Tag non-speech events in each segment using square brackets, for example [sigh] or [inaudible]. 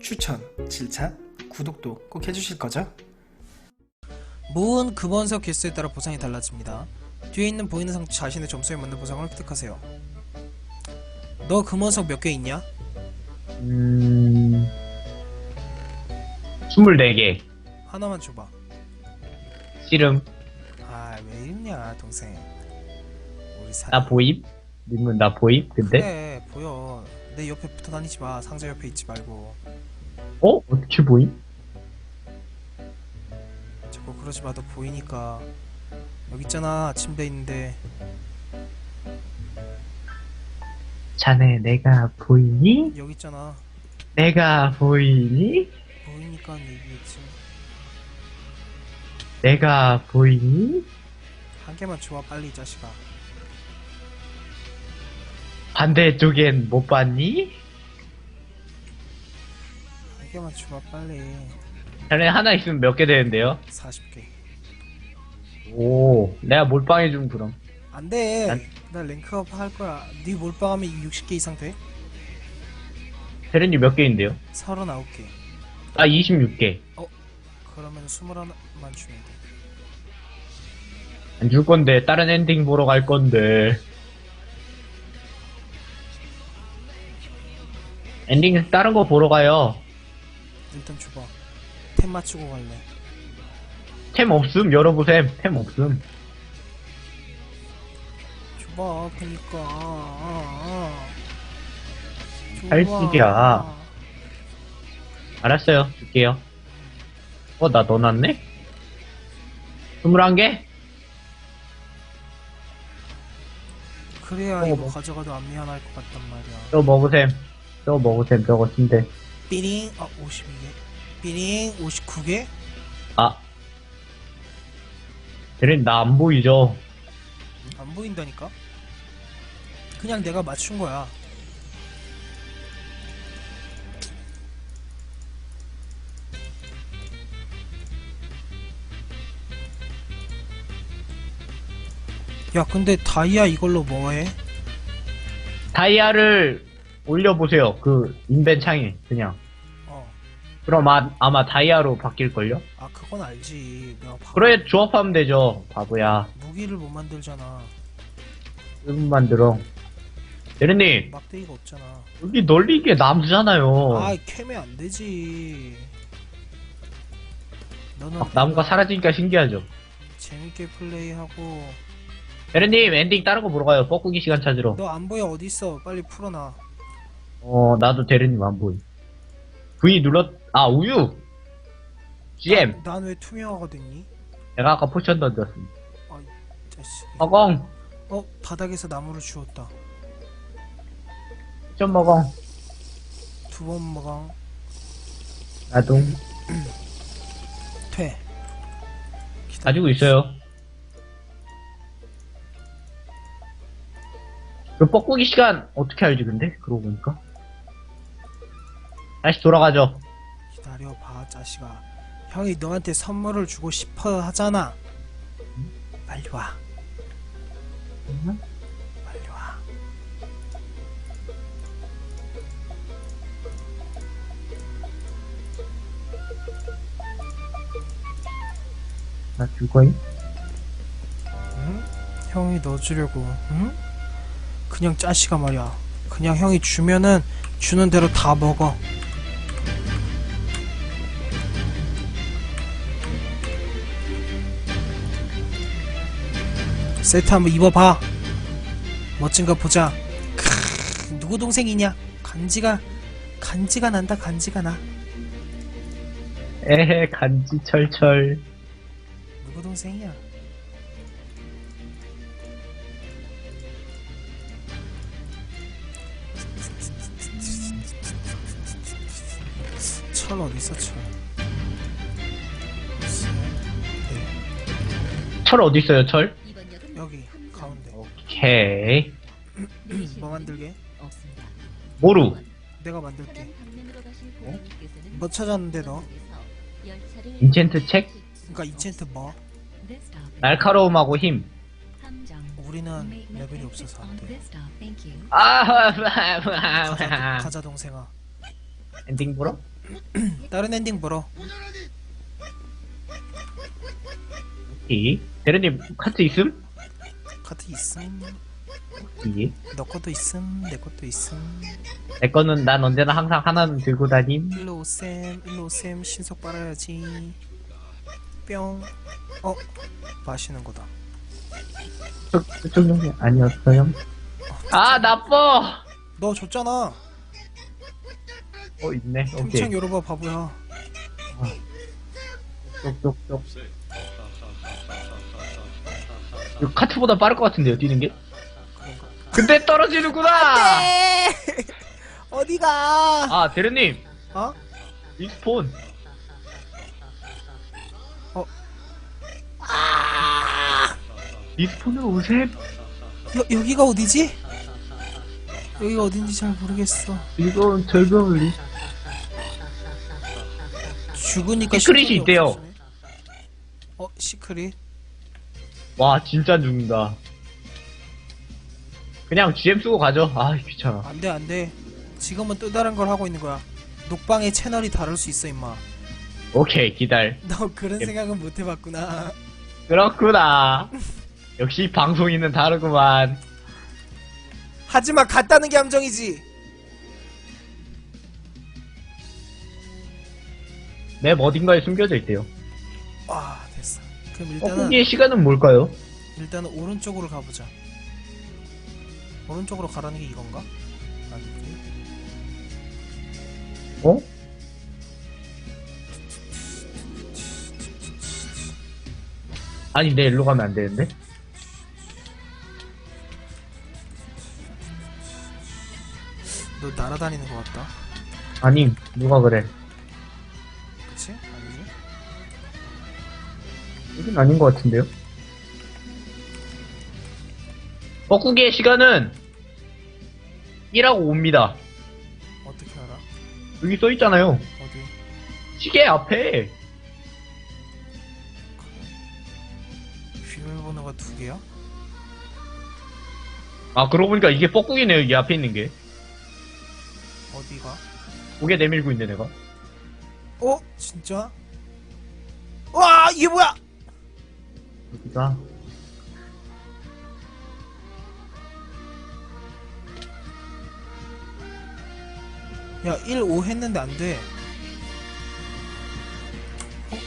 추천, 칠찬, 구독도 꼭 해주실 거죠? 모은 금원석 개수에 따라 보상이 달라집니다. 뒤에 있는 보이는 상자 자신의 점수에 맞는 보상을 획득하세요. 너 금원석 몇 개 있냐? 음... 24개. 하나만 줘봐. 씨름. 아 왜 이러냐 동생. 우리 사. 나 보임? 님은 나 보임? 근데? 그래 보여. 내 옆에 붙어 다니지 마. 상자 옆에 있지 말고. 어? 어떻게 보임? 자꾸 그러지 마도 보이니까. 여기 있잖아 침대 있는데. 자네 내가 보이니? 여기 있잖아. 내가 보이니? 보이니까 얘기했지. 내가 보이니? 한 개만 줘봐 빨리 이 자식아. 반대쪽엔 못 봤니? 한 개만 줘봐 빨리. 자네 하나 있으면 몇 개 되는데요? 40개. 오, 내가 몰빵해 줌 그럼. 안 돼. 난- 나 랭크업 할 거야. 네 몰빵하면 60개 이상 돼? 세련이 몇 개인데요? 39개. 아, 26개. 그러면 21만 주면 돼. 안 줄 건데, 다른 엔딩 보러 갈 건데. 엔딩 다른 거 보러 가요. 일단 줘봐. 템 맞추고 갈래. 템 없음? 열어보셈. 템 없음. 줘봐. 그니까. 아, 아. 팔찌야. 알았어요. 줄게요. 어, 나 넣어놨네? 21개? 그래야 어, 이거 뭐. 가져가도 안 미안할 것 같단 말이야. 저 먹으셈. 저 먹으셈. 저거 쓴데. 삐링. 아 52개. 삐링 59개. 아. 대린 나안 보이죠? 안 보인다니까. 그냥 내가 맞춘 거야. 야 근데 다이아 이걸로 뭐해? 다이아를 올려보세요. 그, 인벤 창에. 그냥. 어. 그럼 아, 아마 다이아로 바뀔걸요? 아 그건 알지. 내가 바... 그래, 조합하면 되죠. 바보야. 무기를 못 만들잖아. 음 만들어. 대리님, 막대기가 없잖아. 여기 널리게 나무잖아요. 아 캐면 안 되지. 너는 막 나무가 사라지니까 신기하죠. 재밌게 플레이하고 대리님, 엔딩 다른 거 보러 가요. 뻐꾸기 시간 찾으러. 너 안 보여 어디 있어? 빨리 풀어놔. 어, 나도 대리님 안 보이. V 눌렀, 아, 우유! GM! 난 왜 투명화가 됐니? 내가 아까 포션 던졌어. 자식. 허공! 어 바닥에서 나무를 주웠다. 포션 먹어. 두 번 먹어. 나도. [clears throat] 퇴. 가지고 있어요. 그 뻐꾸기 시간 어떻게 알지, 근데? 그러고 보니까. 다시 돌아가죠. 기다려봐 자식아. 형이 너한테 선물을 주고 싶어 하잖아. 빨리 와. 빨리 와. 나 죽어잉? 응? 형이 너 주려고. 응? 그냥 짜식아 말이야. 그냥 형이 주면은 주는 대로 다 먹어. 세트 한번 입어봐. 멋진 거 보자. 크, 누구 동생이냐? 간지가 간지가 난다. 간지가 나. 에헤, 간지 철철. 누구 동생이야? 철 어디 있어 철? 철 어디 있어요, 철? 여기 가운데. 오케이. 뭐 만들게? 모루. 내가 만들게. 어? 뭐 찾았는데 너? 인챈트 책? 그러니까 이챈트 뭐? 날카로움하고 힘. 우리는 레벨이 없어서 안 돼. 아, 가자, 가자 동생아. 엔딩 보러? [clears throat] 다른 엔딩 보러 이 대리님 카트 있음? 카트 있음 이. 너 것도 있음 내 것도 있음 내 거는 난 언제나 항상 하나는 들고 다님. 일로 오셈 일로 오셈 신속 빨아야지 뿅 어? 마시는 거다 저, 그쪽 놈이 아니었어요? 아, 나빠! 너 줬잖아 어, 있네. 오케이. 평창 열어봐 바보야 쪽쪽쪽. 이거 카트보다 빠를 것 같은데요, 뛰는 게? 근데 떨어지는구나! 네 어디가 아, 대리님. 어? 리스폰. 아 리스폰으로 오셈. 여, 여기가 어디지? 여기가 어딘지 잘 모르겠어 이건 절벽 리 죽으니까 시크릿이 있대요. 없어지네. 어 시크릿 와, 진짜 죽는다. 그냥 GM 쓰고 가죠. 아, 귀찮아. 안돼 안돼 지금은 또 다른 걸 하고 있는 거야 녹방의 채널이 다를 수 있어 임마 오케이, 기다려. 너 그런 예. 생각은 못 해봤구나 그렇구나. 역시 방송인은 다르구만. 하지만 같다는 게 함정이지 맵 어딘가에 숨겨져 있대요. 와 그럼 어, 일단은 거기의 시간은 뭘까요? 일단은 오른쪽으로 가보자 오른쪽으로 가라는 게 이건가? 아니지 어? 아니, 내 일로 가면 안 되는데? 너 날아다니는 것 같다 아니, 누가 그래. 여긴 아닌 것 같은데요? 뻐꾸기의 시간은 1하고 5입니다. 어떻게 알아? 여기 써 있잖아요. 어디? 시계 앞에. 비밀번호가 두 개야? 아, 그러고 보니까 이게 뻐꾸기네요, 이 앞에 있는 게. 어디가? 고개 내밀고 있네, 내가. 어? 진짜? 와 이게 뭐야? 여기가. 야 1, 5 했는데 안 돼. 어?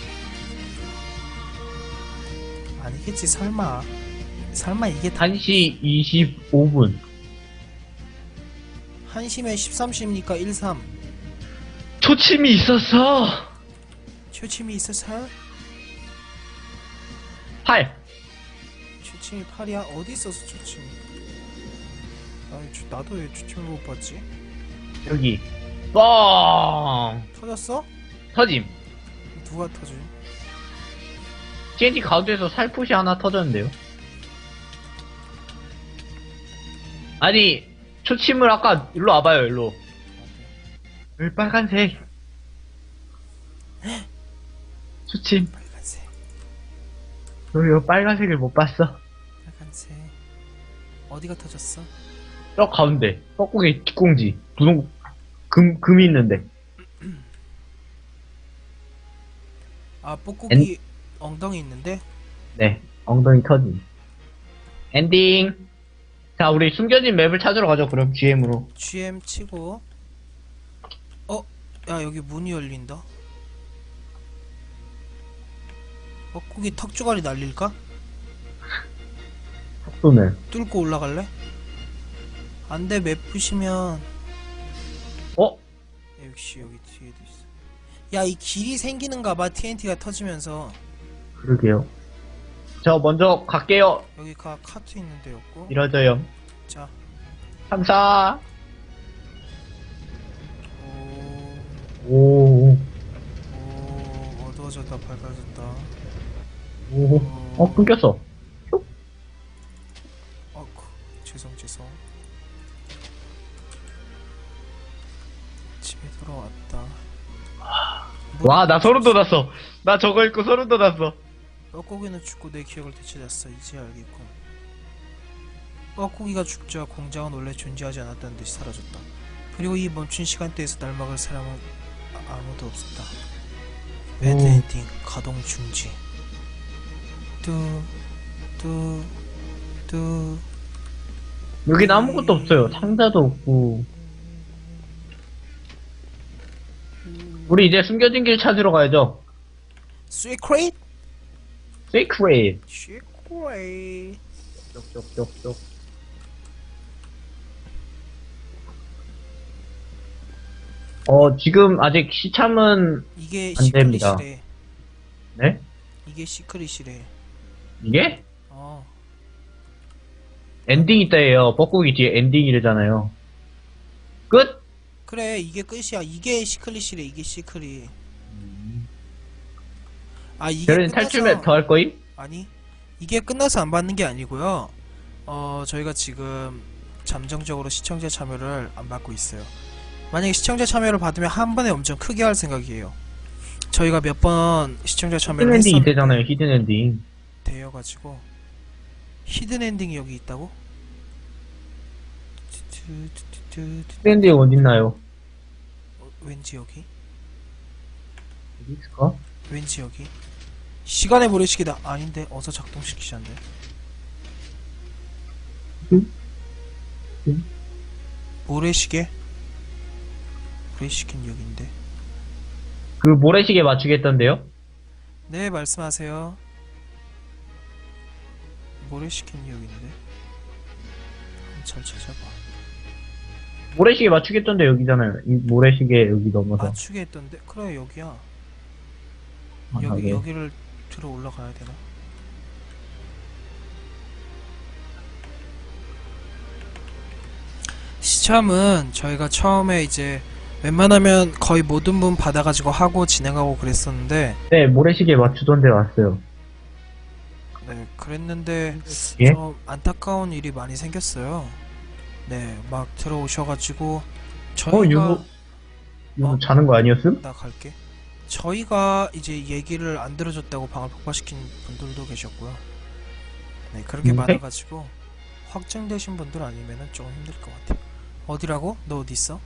아니겠지 설마. 설마 이게 다 1시 25분. 1시면 13시입니까? 1, 3. 초침이 있었어! 초침이 있어서? 8. 초침이 8이야? 어디 있었어 초침이? 아니 저- 나도 왜 초침을 못 봤지? 여기. 뻥! 터졌어? 터짐. 누가 터지? TNT 가운데에서 살포시 하나 터졌는데요. 아니, 초침을 아까 일로 와봐요, 일로. 여기 빨간색. 초침. 빨간색 여기 빨간색을 못 봤어. 빨간색 어디가 터졌어? 저 가운데. 뻐꾸기 뒷공지. 분홍, 금, 금이 있는데. [clears throat] 아 뽁뽁이 엉덩이 있는데? 네. 엉덩이 터짐. 엔딩. 자, 우리 숨겨진 맵을 찾으러 가죠, 그럼, GM으로. GM 치고 어? 야 여기 문이 열린다 뻐꾸기 턱주가리 날릴까? 속도는. 뚫고 올라갈래? 안돼 맵 부시면 어? 야, 역시 여기 뒤에도 있어 야 이 길이 생기는가 봐 TNT가 터지면서 그러게요. 저 먼저 갈게요. 여기 가 카트 있는 데였고 이러져요. 자 감사. 오, 오, 오 어두워졌다 밝아졌다 오. 어, 끊겼어. 어쿠 죄송 죄송 집에 돌아왔다 와, 나 소름 돋았어. 나 저거 읽고 소름 돋았어. 뻐꾸기는 죽고 내 기억을 되찾았어 이제 알겠군 뻐꾸기가 죽자 공장은 원래 존재하지 않았다는 듯이 사라졌다 그리고 이 멈춘 시간대에서 날 막을 사람은 아, 아무도 없었다. 오. 엔딩 가동 중지. 뚜뚜뚜 여긴 아무것도 없어요. 상자도 없고. 우리 이제 숨겨진 길 찾으러 가야죠. 시크릿 Secret. 시크릿 쪽쪽쪽쪽. 어, 지금 아직 시참은, 이게 안 됩니다. 시크릿이래. 네? 이게 시크릿이래. 이게? 어. 엔딩 있다예요. 뻐꾸기 뒤에 엔딩 이래잖아요. 끝? 그래 이게 끝이야. 이게 시크릿이래. 이게 시크릿. 아 이게 별은 끝나서 탈출면 더할 거임? 아니 이게 끝나서 안 받는 게 아니고요. 어 저희가 지금 잠정적으로 시청자 참여를 안 받고 있어요. 만약에 시청자 참여를 받으면 한 번에 엄청 크게 할 생각이에요. 저희가 몇 번 시청자 히든 참여를 엔딩 했었는데 있대잖아요, 히든 엔딩. 되어가지고 히든 엔딩이 여기 있다고? 히든 엔딩 어딨나요? 어, 왠지 여기? 어디 있을까? 왠지 여기? 시간의 모래시계다. 아닌데 어서 작동시키자는데. 응? 응? 모래시계? 모래시계는 여기인데. 그 모래시계 맞추겠던데요? 네 말씀하세요. 모래시계는 여기인데. 한번 잘 찾아봐. 모래시계 맞추겠던데 여기잖아요. 이 모래시계 여기 넘어서. 맞추게 했던데. 그래 여기야. 아, 여기 네. 여기를 들어 올라가야 되나? 시참은 저희가 처음에 이제 웬만하면 거의 모든 분 받아가지고 하고 진행하고 그랬었는데 네, 모래시계 맞추던데 왔어요. 네 그랬는데 예? 좀 안타까운 일이 많이 생겼어요. 네 막 들어오셔가지고 저희가 어, 윤호, 윤호 어? 자는 거 아니었음? 나 갈게. 저희가 이제 얘기를 안 들어줬다고 방을 폭파시킨 분들도 계셨고요. 네, 그렇게 음, 많아가지고 확정되신 분들 아니면은 좀 힘들 것 같아요. 어디라고? 너 어디 있어?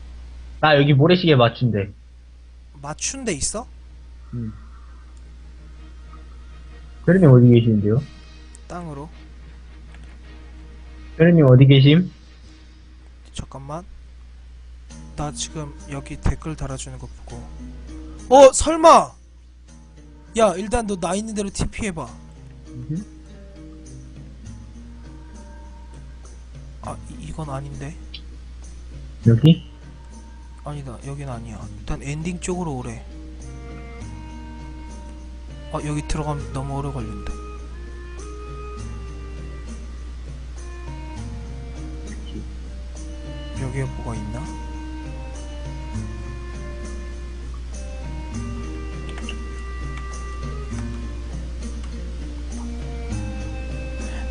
나 여기 모래시계 맞춘대. 맞춘 데 있어? 음. 페르님 어디 계시는데요? 땅으로. 페르님 어디 계심? 잠깐만. 나 지금 여기 댓글 달아주는 거 보고. 어, 설마! 야, 일단 너 나 있는 대로 TP 해봐. 아, 이, 이건 아닌데. 여기? 아니다 여긴 아니야 일단 엔딩 쪽으로 오래 아 여기 들어가면 너무 오래 걸린다 여기에 뭐가 있나?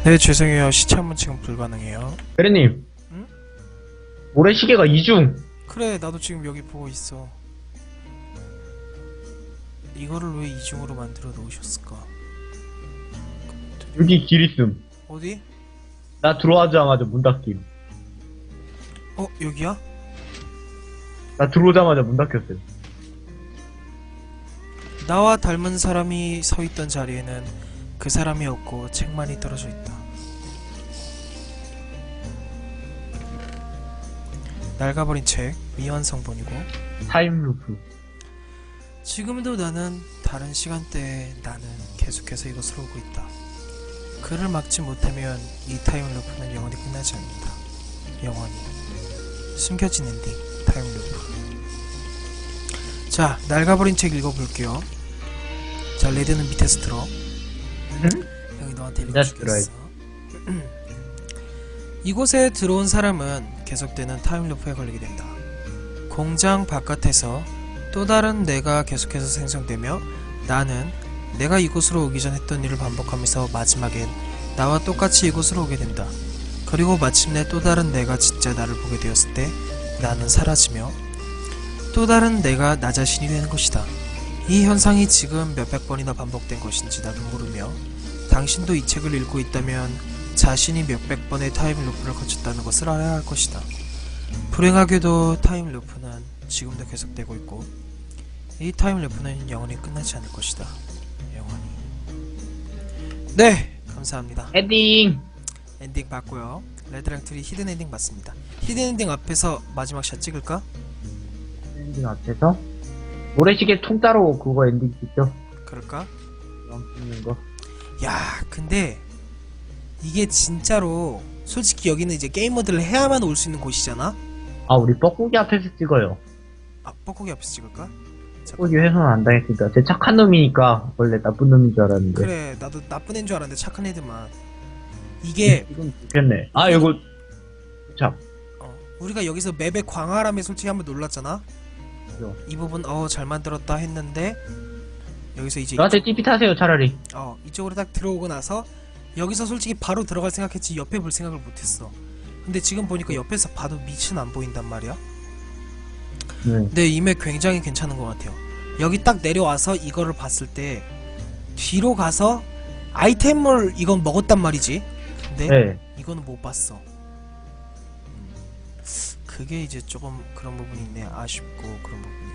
네 죄송해요 시참은 지금 불가능해요 페르님. 응? 모래시계가 이중. 그래 나도 지금 여기 보고 있어 이거를 왜 이중으로 만들어 놓으셨을까 여기 길 있음. 어디? 나 들어오자마자 문 닫김. 어 여기야? 나 들어오자마자 문 닫혔어요. 나와 닮은 사람이 서 있던 자리에는 그 사람이 없고 책만이 떨어져 있다 낡아버린 책 미완성본이고 타임루프. 지금도 나는 다른 시간대에 나는 계속해서 이곳으로 오고 있다. 그를 막지 못하면 이 타임루프는 영원히 끝나지 않는다. 영원히. 숨겨진 엔딩, 타임루프. 자, 낡아버린 책 읽어볼게요. 자, 레드는 밑에서 들어. 여기 너한테 읽어주겠어. [clears throat] 이곳에 들어온 사람은 계속되는 타임루프에 걸리게 된다. 공장 바깥에서 또 다른 내가 계속해서 생성되며 나는 내가 이곳으로 오기 전 했던 일을 반복하면서 마지막엔 나와 똑같이 이곳으로 오게 된다. 그리고 마침내 또 다른 내가 진짜 나를 보게 되었을 때 나는 사라지며 또 다른 내가 나 자신이 되는 것이다. 이 현상이 지금 몇백 번이나 반복된 것인지 나도 모르며 당신도 이 책을 읽고 있다면 자신이 몇백 번의 타임루프를 거쳤다는 것을 알아야 할 것이다. 불행하게도 타임루프는 지금도 계속되고 있고 이 타임래프는 영원히 끝나지 않을 것이다. 영원히. 네, 감사합니다. 엔딩! 엔딩 봤고요. 레드랑 트리 히든 엔딩 봤습니다. 히든 엔딩 앞에서 마지막 샷 찍을까? 엔딩 앞에서 모래시계 통짜로 그거 엔딩 찍죠? 그럴까? 그럼 찍는 거. 야, 근데 이게 진짜로 솔직히 여기는 이제 게이머들을 해야만 올 수 있는 곳이잖아. 아, 우리 뻐꾸기 앞에서 찍어요. 아, 뻐꾸기 앞에서 찍을까? 뻐꾸기 훼손 안 당했으니까. 제 착한 놈이니까 원래 나쁜 놈인 줄 알았는데. 그래, 나도 나쁜 애인 줄 알았는데 착한 애들만. 이게 이건 좋겠네. 아, 이거 참. 어, 우리가 여기서 맵의 광활함에 솔직히 한번 놀랐잖아. 그죠. 이 부분 어 잘 만들었다 했는데 여기서 이제 저한테 TP 타세요, 차라리. 어 이쪽으로 딱 들어오고 나서 여기서 솔직히 바로 들어갈 생각했지 옆에 볼 생각을 못했어. 근데 지금 보니까 옆에서 봐도 밑은 안 보인단 말이야. 네. 근데 이맵 굉장히 괜찮은 것 같아요. 여기 딱 내려와서 이거를 봤을 때 뒤로 가서 아이템을 이건 먹었단 말이지. 근데 네. 이거는 못 봤어. 음, 그게 이제 조금 그런 부분이 있네. 아쉽고 그런 부분이.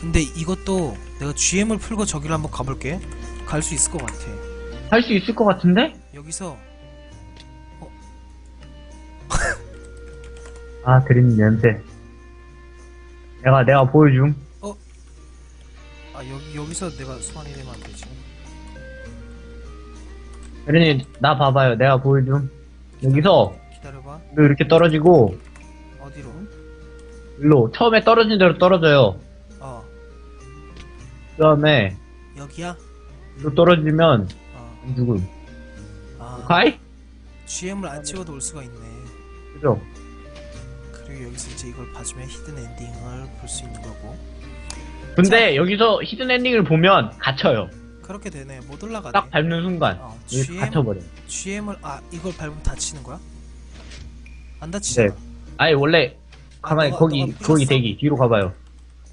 근데 이것도 내가 GM을 풀고 저기를 한번 가볼게. 갈 수 있을 것 같아. 할 수 있을 것 같은데? 여기서 아, 드림 냄새. 내가, 내가 보여줌. 아 여기 여기서 내가 소환이 되면 안 되지. 드림님, 나 봐봐요. 내가 보여줌. 여기서, 기다려봐. 너 이렇게 떨어지고, 어디로? 일로, 처음에 떨어진 대로 떨어져요. 어 그 다음에, 여기야. 일로 떨어지면, 어. 안 죽음. 아 가이? GM을 안 찍어도 올 수가 있네. 그죠? 그리고 여기서 이제 이걸 봐주면 히든 엔딩을 볼 수 있는 거고. 근데 여기서 히든 엔딩을 보면 갇혀요. 그렇게 되네. 못 올라가네. 딱 밟는 순간. 어, GM 갇혀버려. GM을 아 이걸 밟으면 다치는 거야? 안 다치잖아. 네. 아니, 원래, 아, 가만히, 너가- 거기, 너가 거기? 대기. 뒤로 가봐요.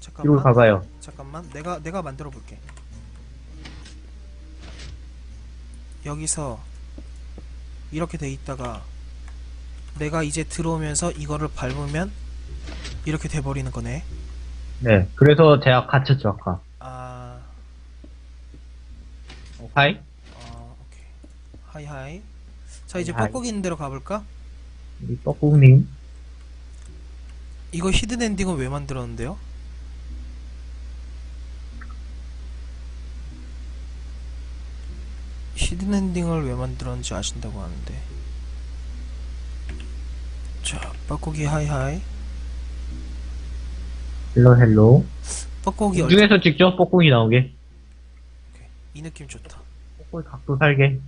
뒤로 잠깐만. 가봐요. 잠깐만. 내가 내가 만들어 볼게. 여기서 이렇게 돼 있다가 내가 이제 들어오면서 이거를 밟으면 이렇게 돼 버리는 거네. 네. 그래서 제가 갇혔죠, 아까. 아, 어, 가이? 어 오케이. 하이 하이. 자 이제 하이. 뻐꾸기 있는 데로 가볼까? 우리 뻐꾸님. 이거 히든 엔딩은 왜 만들었는데요? 히든 엔딩을 왜 만들었는지 아신다고 하는데 자 뻐꾸기 하이하이 헬로, 헬로. 뻐꾸기 얼... 중에서 직접 뻐꾸기 나오게. 이 느낌 좋다 뻐꾸기 각도 살게.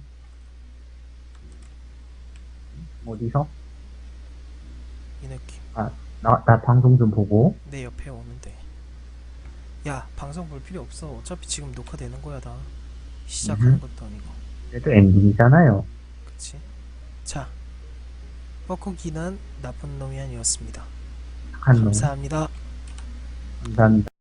어디서? 이 느낌 나, 나 방송 좀 보고. 내 옆에 오면 돼야 방송 볼 필요 없어 어차피 지금 녹화되는 거야 다 시작하는 음흠. 것도 아니고 그래도 엔딩이잖아요. 그치 자 뻐꾸기는 나쁜 놈이 아니었습니다. 감사합니다 감사합니다.